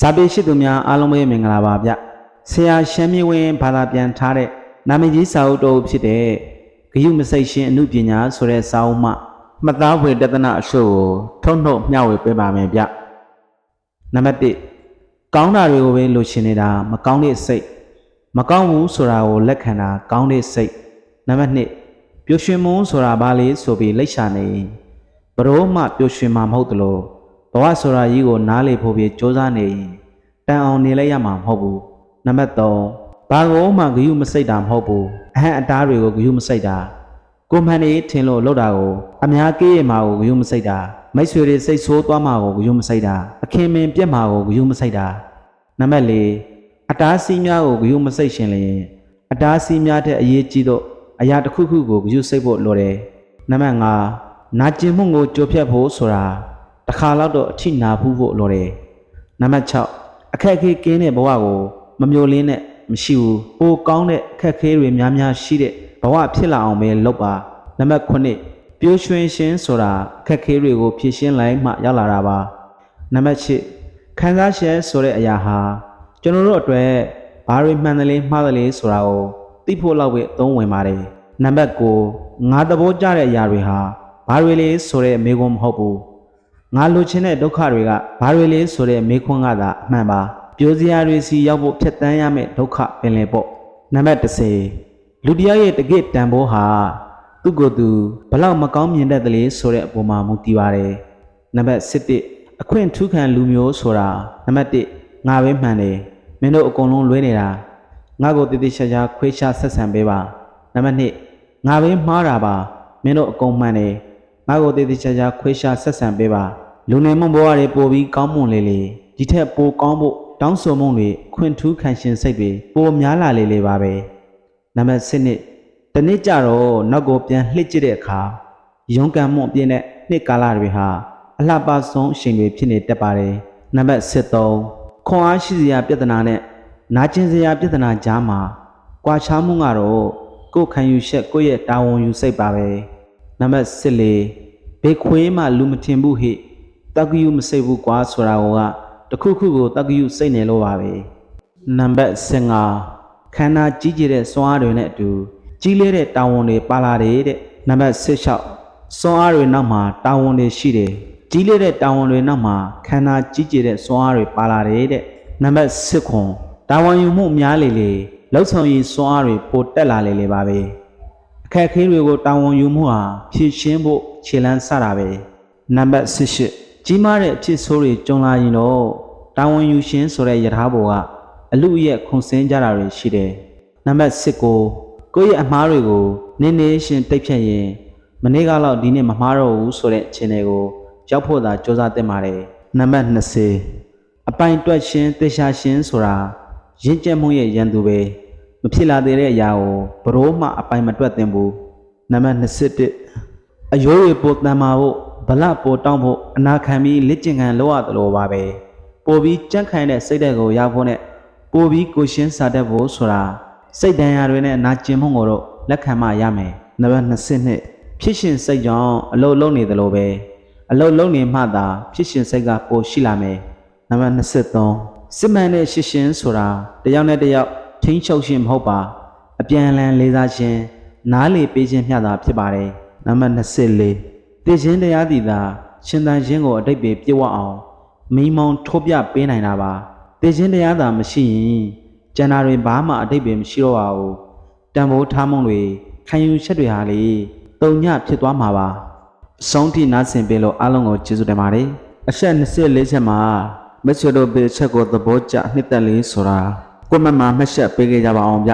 ဇာပေရှိသူများအားလုံးပဲမင်္ဂလာပါဗျဆရာရှမ်းမြေဝင်းဘာသာပြန်ထားတဲ့နာမည်ကြီးစာအုပ်တော်ဖြစ်တဲ့ဂယုမစိတ်ရှင်အမှုပညာဆိုတဲ့စာအုပ်မှမှတ်သားဖွယ်တသနာအရှုပ်ကိုထုတ်နှုတ်မျှဝေပေးပါမယ်ဗျနံပါတ်1ကောင်းတာတွေကိုပဲလိုချင်နေတာမကောင်းတဲ့စိတ်မကောင်းဘူးဆိုတာကိုလက်ခံတာကောင်းတဲ့စိတ်နံပါတ်2ပျော်ရွှင်မှုဆိုတာဘာလဲဆိုပြီးလိပ်ရှာနေရင်ဘရောမှပျော်ရွှင်မှာမဟုတ်တလို့ ဘဝဆိုတာကြီးကိုနားလေဖို့ပြီးစ조사နေရင်တန်အောင်နေလိုက်ရမှာမဟုတ်ဘူးနံပါတ်3ဘာကိုမှဂယုမစိတ်တာမဟုတ်ဘူးအဟံအတားတွေကိုဂယုမစိတ်တာကိုမှန်နေထင်လို့လောက်တာကိုအများကြီးရမှာကိုဂယုမစိတ်တာမိတ်ဆွေတွေစိတ်ဆိုးသွားမှာကိုဂယုမစိတ်တာအခင်မင်ပြက်မှာကိုဂယုမစိတ်တာနံပါတ်4အတားစီးများကိုဂယုမစိတ်ရှင်လျင်အတားစီးများတဲ့အရေးကြီးတော့အရာတစ်ခုခုကိုဂယုစိတ်ဖို့လိုတယ်နံပါတ်5နာကျင်မှုကိုကြိုဖြတ်ဖို့ဆိုတာ တစ်ခါတော့တော့အထိနာဖူးဖို့လိုတယ်နံပါတ်6အခက်အခဲကင်းတဲ့ဘဝကိုမမျိုးလင်းနဲ့မရှိဘူးပိုကောင်းတဲ့အခက်အခဲတွေများများရှိတဲ့ဘဝဖြစ်လာအောင်ပဲလုပ်ပါနံပါတ်9ပြိုးရွှင်ရှင်ဆိုတာအခက်အခဲတွေကိုဖြေရှင်းလိုက်မှရောက်လာတာပါနံပါတ်10ခံစားချက်ဆိုတဲ့အရာဟာကျွန်တော်တို့အတွက်ဘာတွေမှန်တယ်လဲမှားတယ်လဲဆိုတာကိုသိဖို့လောက်ပဲအသုံးဝင်ပါတယ်နံပါတ်9ငါသဘောကျတဲ့အရာတွေဟာဘာတွေလဲဆိုတဲ့မေးခွန်းမဟုတ်ဘူး ငါလိုချင်တဲ့ဒုက္ခတွေကဘာတွေလဲဆိုတဲ့မေးခွန်းကသာအမှန်ပါပြိုစရာတွေစီရောက်ဖို့ဖြတ်တန်းရမယ့်ဒုက္ခပင်လေပေါ့နံပါတ်10လူတရားရဲ့တကယ့်တန်ဖိုးဟာသူ့ကိုယ်သူဘလောက်မကောင်းမြင်တတ်တယ်လဲဆိုတဲ့အပေါ်မှာမူတည်ပါတယ်နံပါတ်7အခွင့်ထူးခံလူမျိုးဆိုတာနံပါတ်1ငါပဲမှန်တယ်မင်းတို့အကုန်လုံးလွဲနေတာငါ့ကိုတည်တည်ချာချာခွေးချဆက်ဆံပေးပါနံပါတ်2ငါပဲမှားတာပါမင်းတို့အကုန်မှန်တယ် ငါ့ကိုတည်တည်ချာချာခွေးချဆက်ဆံပေးပါလူနေမှုဘဝတွေပိုပြီးကောင်းမွန်လေလေဒီထက်ပိုကောင်းဖို့တောင်းဆိုမှုတွေအခွင့်ထူးခံရှင်စိတ်တွေပိုများလာလေလေပါပဲနံပါတ်7နှစ်တနေ့ကြတော့နောက်ကိုပြန်လှစ်ကြည့်တဲ့အခါရုန်းကန်မှုအပြည့်နဲ့နှစ်ကာလတွေဟာအလှပဆုံးအချိန်တွေဖြစ်နေတတ်ပါတယ်နံပါတ်73ခွန်အားရှိစရာပြဿနာနဲ့နာကျင်စရာပြဿနာကြားမှာကွာခြားမှုကတော့ကိုယ်ခံယူချက်ကိုယ့်ရဲ့တာဝန်ယူစိတ်ပါပဲနံပါတ်14 ဘေခွေးမှလူမထင်ဘူးဟိတက္ကယူမစိတ်ဘူးကွာဆိုတာကတခုခုကိုတက္ကယူစိတ်နေလို့ပါပဲနံပါတ်15ခန္ဓာကြီးကျယ်တဲ့စွမ်းအားတွေနဲ့အတူကြီးလေးတဲ့တာဝန်တွေပါလာတယ်တဲ့နံပါတ်16စွမ်းအားတွေနောက်မှာတာဝန်တွေရှိတယ်ကြီးလေးတဲ့တာဝန်တွေနောက်မှာခန္ဓာကြီးကျယ်တဲ့စွမ်းအားတွေပါလာတယ်တဲ့နံပါတ်10ခွန်တာဝန်ယူမှုများလေလေလောက်ဆောင်ရည်စွမ်းအားတွေပိုတက်လာလေလေပါပဲ အခက်အခဲတွေကိုတာဝန်ယူမှုဟာဖြည့်ရှင်းဖို့ခြေလှမ်းစတာပဲနံပါတ်18ကြီးမားတဲ့အဖြစ်ဆိုးတွေကြုံလာရင်တော့တာဝန်ယူရှင်းဆိုတဲ့ယထာဘောကအလူရဲ့ခုံစင်းကြတာတွေရှိတယ်နံပါတ်10ကိုကိုယ့်ရဲ့အမှားတွေကိုနင်းနေရှင်တိတ်ဖြတ်ရင်မနေ့ကတော့ဒီနေ့မမှားတော့ဘူးဆိုတဲ့အခြေအနေကိုရောက်ဖို့သာစ조사တင်ပါတယ်နံပါတ်20အပိုင်တွက်ရှင်းသေချာရှင်းဆိုတာရင့်ကျက်မှုရဲ့ရန်သူပဲ မဖြစ်လာသေးတဲ့အရာကိုဘရိုးမှအပိုင်မတွက်သင့်ဘူးနံပါတ်21အယိုးတွေပိုတန်မာဖို့ဗလပိုတောင်းဖို့အနာခံပြီးလက်ကျင်ခံလောက်ရသလိုပါပဲပိုပြီးကြန့်ခိုင်တဲ့စိတ်ဓာတ်ကိုရဖို့နဲ့ပိုပြီးကိုရှင်းစာတတ်ဖို့ဆိုတာစိတ်တန်ရာတွေနဲ့အနာကျင်မှုကိုတော့လက်ခံမှရမယ်နံပါတ်22ဖြစ်ရှင်စိတ်ကြောင့်အလုတ်လုံးနေသလိုပဲအလုတ်လုံးနေမှသာဖြစ်ရှင်စိတ်ကပိုရှိလာမယ်နံပါတ်23စစ်မှန်တဲ့ရှစ်ရှင်ဆိုတာတယောက်နဲ့တယောက် ထိန်းချုပ်ခြင်းမဟုတ်ပါအပြန်အလှန်လေးစားခြင်းနားလေပေးခြင်းမျှတာဖြစ်ပါတယ်နံပါတ်24တည်ခြင်းတရားတည်တာရှင်သန်ခြင်းကိုအတိတ်ပဲပြည့်ဝအောင်မိမောင်းထိုးပြပေးနိုင်တာပါတည်ခြင်းတရားသာမရှိရင်ကျန်တာတွေဘာမှအတိတ်ပဲမရှိတော့ပါဘူးတန်ဖိုးထားမှုတွေခံယူချက်တွေဟာလေတုံညဖြစ်သွားမှာပါအဆုံးထိနားဆင်ပေးလို့အားလုံးကိုကျေးဇူးတင်ပါတယ်အချက်24ချက်မှာမက်ချ်တို့ပေချက်ကိုသဘောကျနှစ်သက်လေးဆိုတာ ကိုမမမှတ်ချက်ပေးခဲ့ကြပါအောင်ဗျ